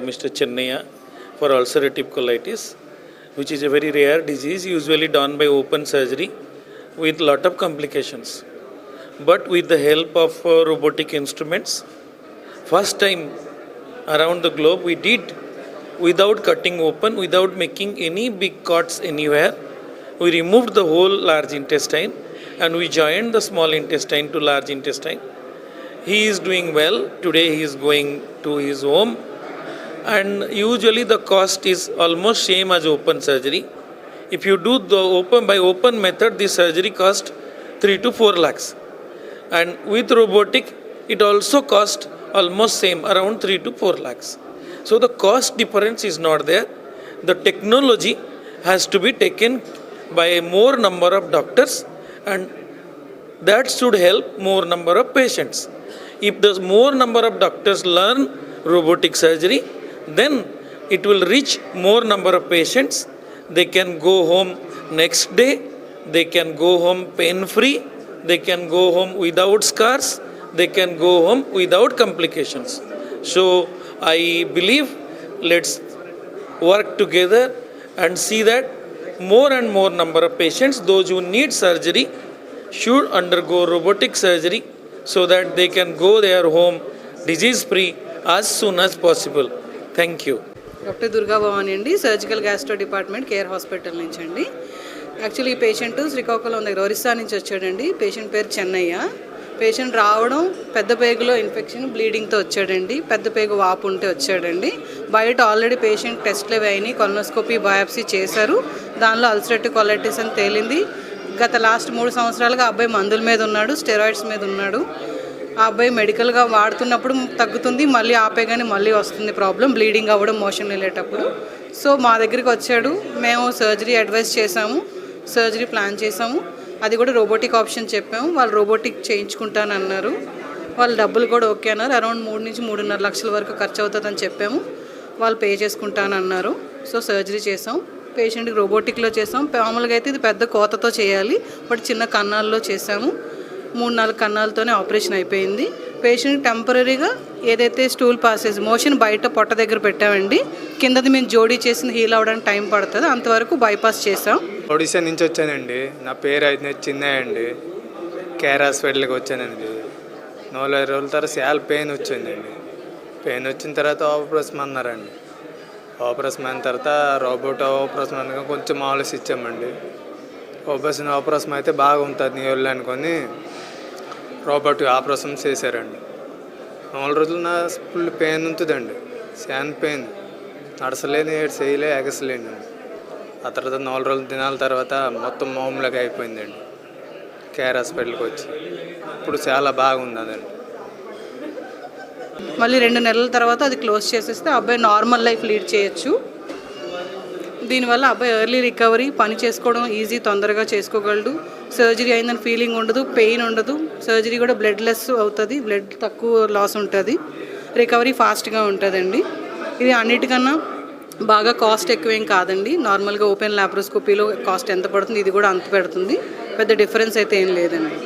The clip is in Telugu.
Mr. Chennaya for ulcerative colitis, which is a very rare disease usually done by open surgery with lot of complications. But with the help of uh, robotic instruments, first time around the globe we did without cutting open, without making any big cuts anywhere. We removed the whole large intestine and we joined the small intestine to large intestine. He is doing well. Today he is going to his home and usually the cost is almost same as open surgery. If you do the open by open method the surgery cost 3 to 4 lakhs. And with robotic it also cost almost same around 3 to 4 lakhs. So the cost difference is not there. The technology has to be taken by a more number of doctors and that should help more number of patients. If the more number of doctors learn robotic surgery then it will reach more number of patients. They can go home next day. They can go home pain free they can go home without scars. They can go home without complications. So i believe let's work together and see that more and more number of patients those who need surgery should undergo robotic surgery so that they can go their home disease free as soon as possible thank you. Doctor Durga Bhavani అండి surgical gastro department care hospital నుంచి అండి. యాక్చువల్లీ ఈ పేషెంట్ శ్రీకాకుళం దగ్గర ఒరిస్సా నుంచి వచ్చాడండి. పేషెంట్ పేరు చెన్నయ్య. పేషెంట్ రావడం పెద్ద పేగులో ఇన్ఫెక్షన్ బ్లీడింగ్తో వచ్చాడండి. పెద్ద పేగు వాపు ఉంటే వచ్చాడండి. బయట ఆల్రెడీ పేషెంట్ టెస్ట్లు అయినాయి. కొలనోస్కోపీ బయాప్సీ చేశారు. దానిలో అల్సరేటివ్ కొలైటిస్ అని తేలింది. గత లాస్ట్ మూడు సంవత్సరాలుగా అబ్బాయి మందుల మీద ఉన్నాడు స్టెరాయిడ్స్ మీద ఉన్నాడు. ఆ అబ్బాయి మెడికల్గా వాడుతున్నప్పుడు తగ్గుతుంది మళ్ళీ ఆపేగానే మళ్ళీ వస్తుంది ప్రాబ్లం బ్లీడింగ్ అవ్వడం మోషన్ వెళ్ళేటప్పుడు. సో మా దగ్గరికి వచ్చాడు. మేము సర్జరీ అడ్వైస్ చేసాము సర్జరీ ప్లాన్ చేసాము అది కూడా రోబోటిక్ ఆప్షన్ చెప్పాము. వాళ్ళు రోబోటిక్ చేయించుకుంటానన్నారు వాళ్ళు డబ్బులు కూడా ఓకే అన్నారు. అరౌండ్ మూడు నుంచి మూడున్నర లక్షల వరకు ఖర్చు అవుతుందని చెప్పాము. వాళ్ళు పే చేసుకుంటానన్నారు సో సర్జరీ చేసాం పేషెంట్కి రోబోటిక్లో చేసాం మామూలుగా అయితే ఇది పెద్ద కోతతో చేయాలి. బట్ చిన్న కన్నాల్లో చేసాము మూడు నాలుగు కన్నాలతోనే ఆపరేషన్ అయిపోయింది. పేషెంట్ టెంపరీగా ఏదైతే స్టూల్ పాసేజ్ మోషన్ బయట పొట్ట దగ్గర పెట్టామండి. కిందది మేము జోడీ చేసిన హీల్ అవ్వడానికి టైం పడుతుంది. అంతవరకు బైపాస్ చేసాం ఒడిశా నుంచి వచ్చానండి. నా పేరు అయితే చిన్నయ్య అండి కేర్ హాస్పిటల్కి వచ్చానండి. ఐదు రోజుల తర్వాత చాలా పెయిన్ వచ్చిందండి. పెయిన్ వచ్చిన తర్వాత ఆపరేషన్ అన్నారండి. ఆపరేషన్ అయిన తర్వాత రోబోట్ ఆపరేషన్ అనగా కొంచెం ఆలోచించామండి ఇచ్చామండి. ఆపరేషన్ ఆపరేషన్ అయితే బాగుంటుంది నీ ఒళ్ళు అనుకొని రోబోట్ ఆపరేషన్ చేశారండి. నాలుగు రోజులు నా ఫుల్ పెయిన్ ఉంటుందండి. శాన్ పెయిన్. నడసలేని చేయలే ఎగసలేను ఆ తర్వాత నాలుగు రోజులు దినాల తర్వాత మొత్తం మామూలుగా అయిపోయిందండి. కేర్ హాస్పిటల్కి వచ్చి. ఇప్పుడు చాలా బాగుంది అదండి మళ్ళీ రెండు నెలల తర్వాత అది క్లోజ్ చేసేస్తే అబ్బాయి నార్మల్ లైఫ్ లీడ్ చేయొచ్చు. దీనివల్ల అబ్బాయి ఎర్లీ రికవరీ పని చేసుకోవడం ఈజీ తొందరగా చేసుకోగలడు. సర్జరీ అయిందని ఫీలింగ్ ఉండదు పెయిన్ ఉండదు. సర్జరీ కూడా బ్లడ్ లెస్ అవుతుంది బ్లడ్ తక్కువ లాస్ ఉంటుంది. రికవరీ ఫాస్ట్గా ఉంటుందండి. ఇది అన్నిటికన్నా బాగా కాస్ట్ ఎక్కువేం కాదండి. నార్మల్గా ఓపెన్ ల్యాప్రోస్కోపీలో కాస్ట్ ఎంత పడుతుంది ఇది కూడా అంత పెడుతుంది. పెద్ద డిఫరెన్స్ అయితే ఏం లేదండి.